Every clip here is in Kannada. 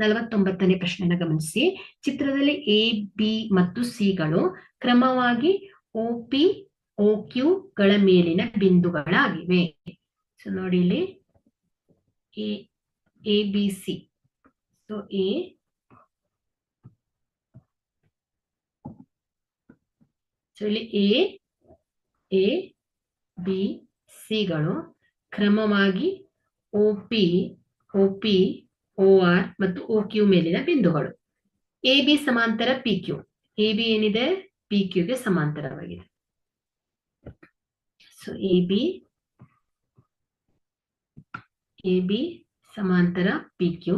ನಲವತ್ತೊಂಬತ್ತನೇ ಪ್ರಶ್ನೆನ ಗಮನಿಸಿ. ಚಿತ್ರದಲ್ಲಿ ಎ ಬಿ ಮತ್ತು ಸಿಗಳು ಕ್ರಮವಾಗಿ ಒ ಪಿ ಒ ಕ್ಯೂ ಮೇಲಿನ ಬಿಂದುಗಳಾಗಿವೆ. ಸೊ ನೋಡಿ ಇಲ್ಲಿ. A A B C so A so ಇಲ್ಲಿ ಎ ಎ ಬಿ ಸಿಗಳು ಕ್ರಮವಾಗಿ O P O P O R ಮತ್ತು ಓ ಕ್ಯೂ ಮೇಲಿನ ಬಿಂದುಗಳು. ಎ ಬಿ ಸಮಾಂತರ ಪಿ ಕ್ಯೂ. ಎ ಬಿ ಏನಿದೆ? ಪಿ ಕ್ಯೂಗೆ ಸಮಾಂತರವಾಗಿದೆ. So A B A B ಸಮಾಂತರ ಪಿ ಕ್ಯೂ.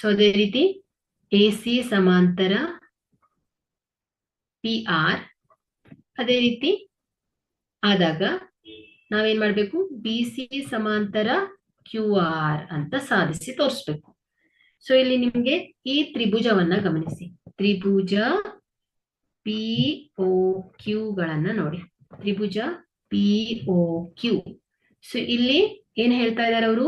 ಸೊ ಅದೇ ರೀತಿ ಎ ಸಿ ಸಮಾಂತರ ಪಿ ಆರ್. ಅದೇ ರೀತಿ ಆದಾಗ ನಾವೇನ್ ಮಾಡ್ಬೇಕು? ಬಿ ಸಿ ಸಮಾಂತರ ಕ್ಯೂ ಆರ್ ಅಂತ ಸಾಧಿಸಿ ತೋರಿಸ್ಬೇಕು. ಸೊ ಇಲ್ಲಿ ನಿಮ್ಗೆ ಈ ತ್ರಿಭುಜವನ್ನ ಗಮನಿಸಿ. ತ್ರಿಭುಜ ಪಿ ಒ ಕ್ಯೂ ಗಳನ್ನ ನೋಡಿ. ತ್ರಿಭುಜ ಪಿ ಒ ಕ್ಯೂ ಸೊ ಇಲ್ಲಿ ಏನ್ ಹೇಳ್ತಾ ಇದಾರೆ ಅವರು?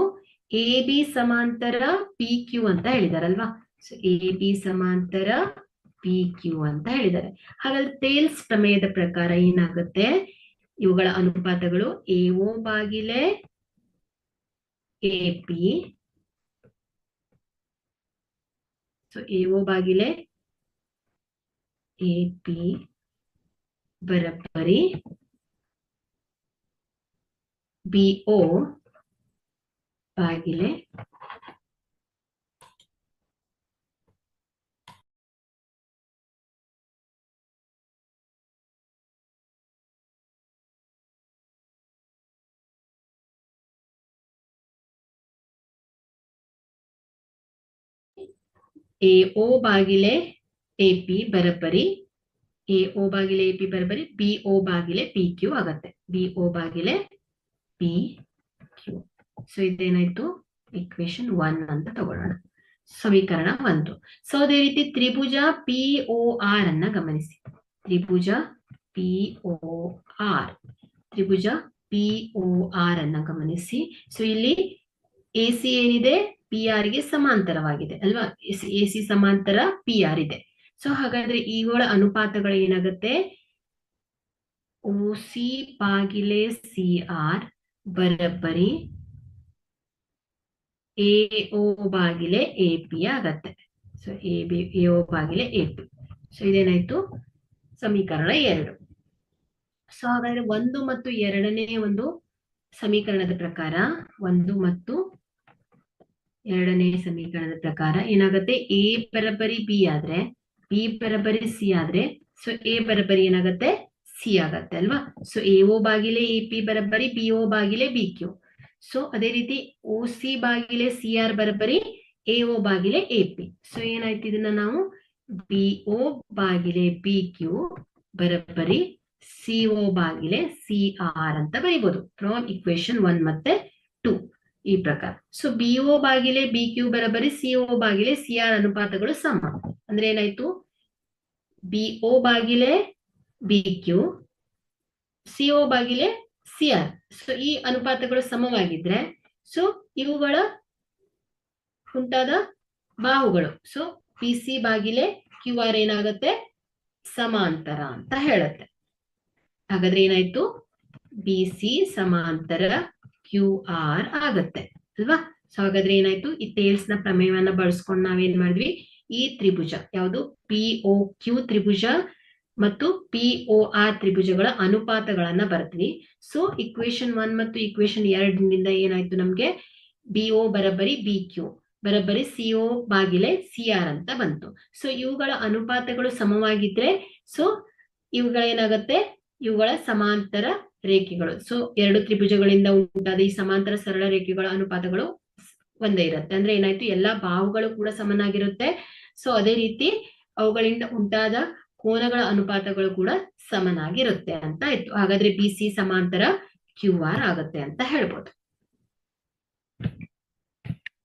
ಎ ಬಿ ಸಮಾಂತರ ಪಿ ಕ್ಯೂ ಅಂತ ಹೇಳಿದಾರಲ್ವಾ? ಸೊ ಎ ಬಿ ಸಮಾಂತರ ಪಿ ಕ್ಯೂ ಅಂತ ಹೇಳಿದ್ದಾರೆ ಹಾಗಾದ್ರೆ ತೇಲ್ಸ್ ಪ್ರಮೇಯದ ಪ್ರಕಾರ ಏನಾಗುತ್ತೆ? ಇವುಗಳ ಅನುಪಾತಗಳು A O ಬಾಗಿಲೆ A P so A O ಬಾಗಿಲೆ A P ಬರಬ್ಬರಿ ಬಿ ಒ ಬಾಗಿಲೆ ಎ ಒ ಬಾಗಿಲೆ ಎ ಪಿ ಬರಬ್ಬರಿ, ಎ ಒ ಬಾಗಿಲೆ ಎ ಪಿ ಬರಬರಿ ಬಿ ಒ ಬಾಗಿಲೆ ಪಿ ಕ್ಯೂ ಆಗತ್ತೆ. ಬಿ ಒ ಬಾಗಿಲೆ ಪಿ ಕ್ಯೂ. ಸೊ ಇದೇನಾಯ್ತು? ಇಕ್ವೇಶನ್ ಒನ್ ಅಂತ ತಗೊಳ್ಳೋಣ. ಸಮೀಕರಣ ಒಂದು. ಸೊ ಅದೇ ರೀತಿ ತ್ರಿಭುಜ ಪಿ ಒ ಆರ್ ಅನ್ನ ಗಮನಿಸಿ. ತ್ರಿಭುಜ ಪಿ ಒ ಆರ್ ತ್ರಿಭುಜ ಪಿ ಒ ಆರ್ ಅನ್ನ ಗಮನಿಸಿ. ಸೊ ಇಲ್ಲಿ ಎ ಸಿ ಏನಿದೆ? ಪಿ ಆರ್ಗೆ ಸಮಾಂತರವಾಗಿದೆ, ಅಲ್ವಾ? ಎ ಸಿ ಸಮಾಂತರ ಪಿ ಆರ್ ಇದೆ. ಸೊ ಹಾಗಾದ್ರೆ ಇವುಗಳ ಅನುಪಾತಗಳು ಏನಾಗುತ್ತೆ? ಓ ಸಿ ಬಾಗಿಲೆ ಸಿ ಆರ್ ಬರಬ್ಬರಿ ಎ ಓ ಬಾಗಿಲೆ ಎ ಪಿ ಆಗತ್ತೆ. So A B, A O ಬಾಗಿಲೆ A P. So ಇದೇನಾಯ್ತು? ಸಮೀಕರಣ ಎರಡು. ಸೊ ಹಾಗಾದ್ರೆ ಒಂದು ಮತ್ತು ಎರಡನೇ ಒಂದು ಸಮೀಕರಣದ ಪ್ರಕಾರ ಒಂದು ಮತ್ತು ಎರಡನೇ ಸಮೀಕರಣದ ಪ್ರಕಾರ ಏನಾಗುತ್ತೆ? ಎ ಬರಬರಿ ಬಿ ಆದ್ರೆ ಬಿ ಬರಬರಿ ಸಿ ಆದ್ರೆ ಸೊ ಎ ಬರಬರಿ ಏನಾಗತ್ತೆ? ಸಿ ಆಗತ್ತೆ ಅಲ್ವಾ? ಸೊ ಎ ಓ ಬಾಗಿಲೆ ಎ ಪಿ ಬರಬರಿ ಬಿ ಓ ಬಾಗಿಲೆ ಬಿ ಕ್ಯೂ ಸೊ ಅದೇ ರೀತಿ ಓ ಸಿ ಬಾಗಿಲೆ ಸಿ ಆರ್ ಬರಬರಿ ಎ ಓ ಬಾಗಿಲೆ ಎ ಪಿ ಸೊ ಏನಾಯ್ತು ಇದನ್ನ ನಾವು? ಬಿ ಓ ಬಾಗಿಲೆ ಬಿ ಕ್ಯೂ ಬರಬರಿ ಸಿ ಓ ಬಾಗಿಲೆ ಸಿ ಆರ್ ಅಂತ ಬರೀಬಹುದು ಫ್ರಮ್ ಇಕ್ವೇಶನ್ ಒನ್ ಮತ್ತೆ ಟೂ ಈ ಪ್ರಕಾರ. ಸೊ ಬಿ ಒ ಬಾಗಿಲೆ ಬಿ ಕ್ಯೂ ಬರಬರಿ ಸಿ ಒ ಬಾಗಿಲೆ ಸಿ ಆರ್ ಅನುಪಾತಗಳು ಸಮ. ಅಂದ್ರೆ ಏನಾಯ್ತು? ಬಿ ಒ ಬಾಗಿಲೆ ಬಿ ಕ್ಯೂ ಸಿ ಒ ಬಾಗಿಲೆ ಸಿ ಆರ್ ಸೊ ಈ ಅನುಪಾತಗಳು ಸಮವಾಗಿದ್ರೆ ಸೊ ಇವುಗಳ ಉಂಟಾದ ಬಾಹುಗಳು. ಸೊ ಪಿ ಸಿ ಬಾಗಿಲೆ ಕ್ಯೂ ಆರ್ ಏನಾಗತ್ತೆ? ಸಮಾಂತರ ಅಂತ ಹೇಳುತ್ತೆ. ಹಾಗಾದ್ರೆ ಏನಾಯ್ತು? ಬಿ ಸಿ ಸಮಾಂತರ ಕ್ಯೂ ಆರ್ ಆಗತ್ತೆ. ಅಲ್ವಾ? ಸೊ ಹಾಗಾದ್ರೆ ಏನಾಯ್ತು? ಈ ಟೇಲ್ಸ್ನ ಪ್ರಮೇಯವನ್ನ ಬಳಸ್ಕೊಂಡು ನಾವೇನ್ ಮಾಡಿದ್ವಿ? ಈ ತ್ರಿಭುಜ, ಯಾವುದು? ಪಿ ಒ ಕ್ಯೂ ತ್ರಿಭುಜ ಮತ್ತು ಪಿ ಒ ಆರ್ ತ್ರಿಭುಜಗಳ ಅನುಪಾತಗಳನ್ನ ಬರ್ತೀವಿ ಸೊ ಇಕ್ವೇಶನ್ ಒನ್ ಮತ್ತು ಇಕ್ವೇಶನ್ ಎರಡರಿಂದ ಏನಾಯ್ತು ನಮ್ಗೆ? ಬಿ ಒ ಬರಬರಿ ಬಿ ಕ್ಯೂ ಬರಬರಿ ಸಿ ಒ ಬಾಗಿಲೆ ಸಿ ಆರ್ ಅಂತ ಬಂತು. ಸೊ ಇವುಗಳ ಅನುಪಾತಗಳು ಸಮವಾಗಿದ್ರೆ ಸೊ ಇವುಗಳೇನಾಗತ್ತೆ? ಇವುಗಳ ಸಮಾಂತರ ರೇಖೆಗಳು. ಸೊ ಎರಡು ತ್ರಿಭುಜಗಳಿಂದ ಉಂಟಾದ ಈ ಸಮಾಂತರ ಸರಳ ರೇಖೆಗಳ ಅನುಪಾತಗಳು ಒಂದೇ ಇರುತ್ತೆ. ಅಂದ್ರೆ ಏನಾಯ್ತು? ಎಲ್ಲಾ ಬಾವುಗಳು ಕೂಡ ಸಮನಾಗಿರುತ್ತೆ. ಸೊ ಅದೇ ರೀತಿ ಅವುಗಳಿಂದ ಉಂಟಾದ ಕೋನಗಳ ಅನುಪಾತಗಳು ಕೂಡ ಸಮನಾಗಿರುತ್ತೆ ಅಂತ ಇತ್ತು. ಹಾಗಾದ್ರೆ ಬಿ ಸಿ ಸಮಾಂತರ ಕ್ಯೂ ಆರ್ ಆಗುತ್ತೆ ಅಂತ ಹೇಳ್ಬೋದು.